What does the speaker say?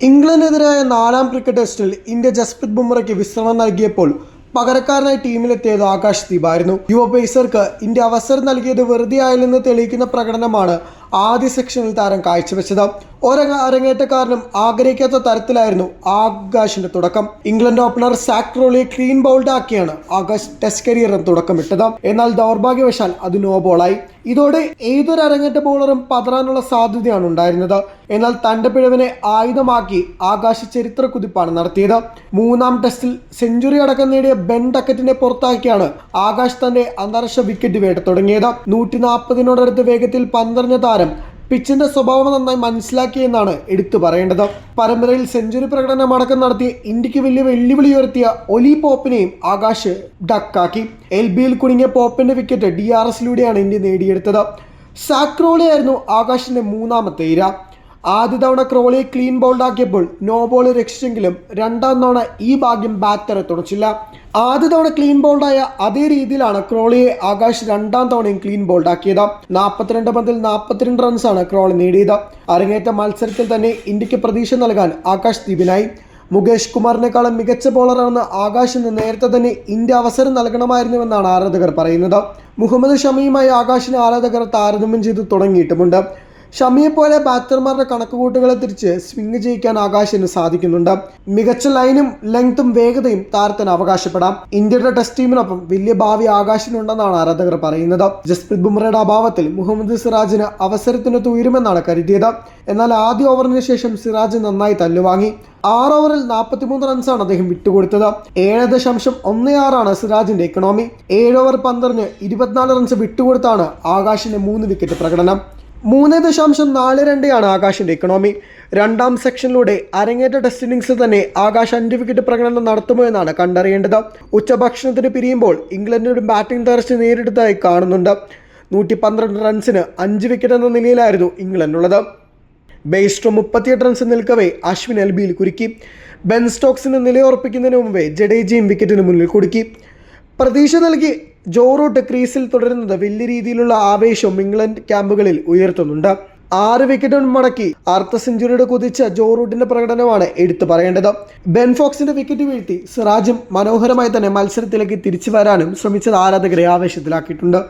ഇംഗ്ലണ്ടിനെതിരായ നാലാം ക്രിക്കറ്റ് ടെസ്റ്റിൽ ഇന്ത്യ ജസ്പ്രീത് ബുംറയ്ക്ക് വിശ്രമം നൽകിയപ്പോൾ പകരക്കാരനായി ടീമിലെത്തിയത് ആകാശ് ദീപായിരുന്നു. യുവ പേസർക്ക് ഇന്ത്യ അവസരം നൽകിയത് വെറുതെ ആയില്ലെന്ന് തെളിയിക്കുന്ന പ്രകടനമാണ് ആദ്യ സെക്ഷനിൽ താരം കാഴ്ചവെച്ചത് ഒരങ്ങ അരങ്ങേറ്റക്കാരനും ആഗ്രഹിക്കാത്ത തരത്തിലായിരുന്നു ആകാശിന്റെ തുടക്കം. England opener Zak Crawley clean bowled ആക്കിയാണ് Akash test കരിയറിന് തുടക്കമിട്ടത്. എന്നാൽ ദൗർഭാഗ്യവശാൽ അത് നോ ബോളായി ഇതോടെ ഏതൊരു അരങ്ങേറ്റ ബോളറും പതറാനുള്ള സാധ്യതയാണ് ഉണ്ടായിരുന്നത്. എന്നാൽ തന്റെ പിഴവിനെ ആയുധമാക്കി ആകാശ് ചരിത്ര കുതിപ്പാണ് നടത്തിയത്. മൂന്നാം ടെസ്റ്റിൽ സെഞ്ചുറി അടക്കം നേടിയ ബെൻ ടക്കറ്റിനെ പുറത്താക്കിയാണ് ആകാശ് തന്റെ അന്താരാഷ്ട്ര വിക്കറ്റ് വേട്ട തുടങ്ങിയത്. നൂറ്റി നാൽപ്പതിനോടടുത്ത് വേഗത്തിൽ പന്തറിഞ്ഞ താരം പിച്ചിന്റെ സ്വഭാവം നന്നായി മനസ്സിലാക്കിയെന്നാണ് എടുത്തു പറയേണ്ടത്. പരമ്പരയിൽ സെഞ്ചുറി പ്രകടനം അടക്കം നടത്തി ഇന്ത്യയ്ക്ക് വലിയ വെല്ലുവിളി ഉയർത്തിയ ഒലി പോപ്പിനെയും ആകാശ് ഡക്കാക്കി. എൽ ബിയിൽ കുടുങ്ങിയ പോപ്പിന്റെ വിക്കറ്റ് ഡി ആർ എസിലൂടെയാണ് ഇന്ത്യ നേടിയെടുത്തത്. സാക്രോളിയായിരുന്നു ആകാശിന്റെ മൂന്നാമത്തെ ഇര. ആദ്യ തവണ ക്രോളിയെ ക്ലീൻ ബൗൾഡാക്കിയപ്പോൾ നോ ബോൾ രക്ഷിച്ചെങ്കിലും രണ്ടാം തവണ ഈ ഭാഗ്യം ബാറ്ററെ തുണച്ചില്ല ആദ്യ തവണ ക്ലീൻ ബോൾഡായ അതേ രീതിയിലാണ് ക്രോളിയെ ആകാശ് രണ്ടാം തവണയും ക്ലീൻ ബോൾഡാക്കിയത് നാൽപ്പത്തിരണ്ട് പന്തിൽ നാൽപ്പത്തിരണ്ട് റൺസാണ് ക്രോളി നേടിയത്. അരങ്ങേറ്റ മത്സരത്തിൽ തന്നെ ഇന്ത്യയ്ക്ക് പ്രതീക്ഷ നൽകാൻ ആകാശ് ദ്വീപിനായി മുകേഷ് കുമാറിനേക്കാളും മികച്ച ബോളറാണെന്ന് ആകാശിന് നേരത്തെ തന്നെ ഇന്ത്യ അവസരം നൽകണമായിരുന്നുവെന്നാണ് ആരാധകർ പറയുന്നത്. മുഹമ്മദ് ഷമിയുമായി ആകാശിന് ആരാധകർ താരതമ്യം ചെയ്ത് തുടങ്ങിയിട്ടുമുണ്ട്. ഷമിയെ പോലെ ബാറ്റർമാരുടെ കണക്കുകൂട്ടുകളെ തിരിച്ച് സ്വിംഗ് ചെയ്യിക്കാൻ ആകാശിന് സാധിക്കുന്നുണ്ട്. മികച്ച ലൈനും ലെങ്ത്തും വേഗതയും താരത്തിന് അവകാശപ്പെടാം. ഇന്ത്യയുടെ ടെസ്റ്റ് ടീമിനൊപ്പം വലിയ ഭാവി ആകാശിനുണ്ടെന്നാണ് ആരാധകർ പറയുന്നത്. ജസ്പ്രീത് ബുംറയുടെ അഭാവത്തിൽ മുഹമ്മദ് സിറാജിന് അവസരത്തിന് തുയരുമെന്നാണ് കരുതിയത്. എന്നാൽ ആദ്യ ഓവറിന് ശേഷം സിറാജ് നന്നായി തല്ലുവാങ്ങി. ആറ് ഓവറിൽ നാൽപ്പത്തിമൂന്ന് റൺസാണ് അദ്ദേഹം വിട്ടുകൊടുത്തത്. ഏഴ് ദശാംശം ഒന്ന് ആറാണ് സിറാജിന്റെ എക്കണോമി ഏഴ് ഓവർ പന്തറിന് ഇരുപത്തിനാല് റൺസ് വിട്ടുകൊടുത്താണ് ആകാശിന്റെ മൂന്ന് വിക്കറ്റ് പ്രകടനം. മൂന്ന് ദശാംശം നാല് രണ്ടാണ് ആകാശിന്റെ ഇക്കണോമി രണ്ടാം സെക്ഷനിലൂടെ അരങ്ങേറ്റ ടെസ്റ്റ് ഇന്നിംഗ്സിൽ തന്നെ ആകാശ് അഞ്ച് വിക്കറ്റ് പ്രകടനം നടത്തുമോ എന്നാണ് കണ്ടറിയേണ്ടത്. ഉച്ചഭക്ഷണത്തിന് പിരിയുമ്പോൾ ഇംഗ്ലണ്ടിനൊരു ബാറ്റിംഗ് തകർച്ച നേരിട്ടതായി കാണുന്നുണ്ട്. നൂറ്റി പന്ത്രണ്ട് റൺസിന് അഞ്ച് വിക്കറ്റ് എന്ന നിലയിലായിരുന്നു ഇംഗ്ലണ്ടുള്ളത് ബെയ്സ്റ്റോ മുപ്പത്തിയെട്ട് റൺസ് നിൽക്കവേ അശ്വിൻ എൽ ബിയിൽ കുരുക്കി. ബെൻ സ്റ്റോക്സിന് നിലയുറപ്പിക്കുന്നതിന് മുമ്പേ ജഡേജയും വിക്കറ്റിന് മുന്നിൽ കുടുക്കി. പ്രതീക്ഷ നൽകി ജോ ടെക്രീസിൽ ക്രീസിൽ തുടരുന്നത് വലിയ രീതിയിലുള്ള ആവേശവും ഇംഗ്ലണ്ട് ക്യാമ്പുകളിൽ ഉയർത്തുന്നുണ്ട്. ആറ് വിക്കറ്റ് മടക്കി അർദ്ധ സെഞ്ചുറിയുടെ കുതിച്ച ജോറൂട്ടിന്റെ പ്രകടനമാണ് എടുത്തു പറയേണ്ടത്. ബെൻഫോക്സിന്റെ വിക്കറ്റ് വീഴ്ത്തി സിറാജും മനോഹരമായി തന്നെ മത്സരത്തിലേക്ക് തിരിച്ചു വരാനും ശ്രമിച്ചത് ആരാധകരെ ആവേശത്തിലാക്കിയിട്ടുണ്ട്.